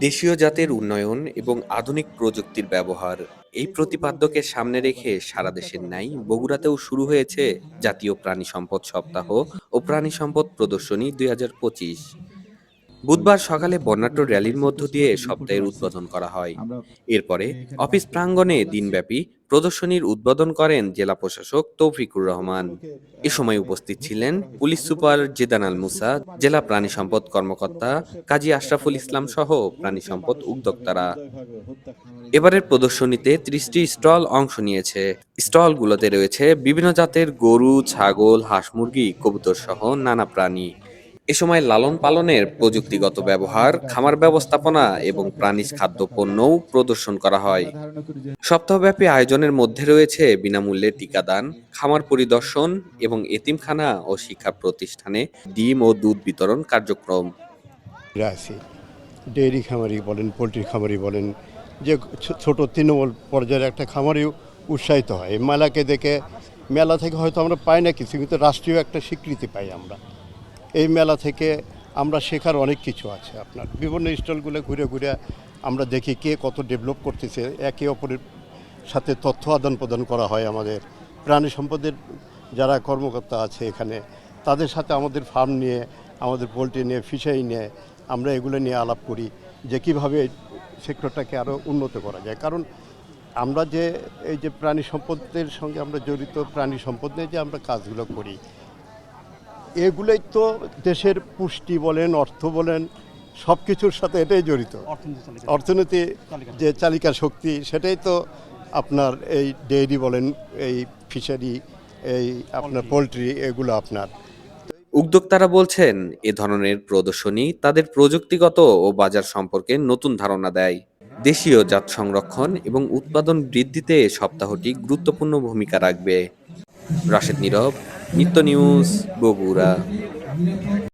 দেশীয় জাতের উন্নয়ন এবং আধুনিক প্রযুক্তির ব্যবহার এই প্রতিপাদ্যকে সামনে রেখে সারা দেশের ন্যায় বগুড়াতেও শুরু হয়েছে জাতীয় প্রাণী সম্পদ সপ্তাহ ও প্রাণী সম্পদ প্রদর্শনী দুই হাজার পঁচিশ। বুধবার সকালে বর্ণাঢ্য র্যালির মধ্য দিয়ে সপ্তাহের উদ্বোধন করা হয়। এরপরে অফিস প্রাঙ্গণে দিনব্যাপী প্রদর্শনীর উদ্বোধন করেন জেলা প্রশাসক তৌফিকুর রহমান। এ সময় উপস্থিত ছিলেন পুলিশ সুপার জেদান আল মুসা, জেলা প্রাণী সম্পদ কর্মকর্তা কাজী আশরাফুল ইসলাম সহ প্রাণী সম্পদ উদ্যোক্তারা। এবারের প্রদর্শনীতে ত্রিশটি স্টল অংশ নিয়েছে। স্টলগুলোতে রয়েছে বিভিন্ন জাতের গরু, ছাগল, হাঁস, মুরগি, কবুতর সহ নানা প্রাণী। এ সময় লালন পালনের প্রযুক্তিগত ব্যবহার, খামার ব্যবস্থাপনা এবং প্রাণীজ খাদ্য পণ্যও প্রদর্শন করা হয়। সপ্তাহব্যাপী আয়োজনের মধ্যে রয়েছে বিনামূল্যে টিকাদান, খামার পরিদর্শন এবং এতিমখানা ও শিক্ষা প্রতিষ্ঠানে ডিম ও দুধ বিতরণ কার্যক্রম। ডেয়ারি খামারি বলেন, পোলট্রি খামারি বলেন, যে ছোট তৃণমূল পর্যায়ের একটা খামারিও উৎসাহিত হয়। মেলাকে দেখে, মেলা থেকে হয়তো আমরা পাই না কিছু, কিন্তু রাষ্ট্রীয় একটা স্বীকৃতি পাই আমরা। এই মেলা থেকে আমরা শেখার অনেক কিছু আছে আপনার। বিভিন্ন স্টলগুলো ঘুরে ঘুরে আমরা দেখি কে কত ডেভেলপ করতেছে, একে অপরের সাথে তথ্য আদান প্রদান করা হয় আমাদের। প্রাণী সম্পদের যারা কর্মকর্তা আছে এখানে, তাদের সাথে আমাদের ফার্ম নিয়ে, আমাদের পোলট্রি নিয়ে, ফিশারি নিয়ে আমরা এগুলো নিয়ে আলাপ করি যে কীভাবে সেক্টরটাকে আরও উন্নত করা যায়। কারণ আমরা যে এই যে প্রাণী সম্পদের সঙ্গে আমরা জড়িত, প্রাণী সম্পদ নিয়ে যে আমরা কাজগুলো করি এগুলোই তো দেশের পুষ্টি বলেন অর্থ বলেন সব কিছুর সাথে এটাই জড়িত। অর্থনীতি যে চালিকা শক্তি সেটাই তো আপনার এই ডেইরি বলেন এই ফিশারি এই আপনার পোলট্রি এগুলো আপনার। উদ্যোক্তারা বলছেন এ ধরনের প্রদর্শনী তাদের প্রযুক্তিগত ও বাজার সম্পর্কে নতুন ধারণা দেয়। দেশীয় জাত সংরক্ষণ এবং উৎপাদন বৃদ্ধিতে সপ্তাহটি গুরুত্বপূর্ণ ভূমিকা রাখবে। রাশেদ নীরব নিত্য নিউজ বগুড়া।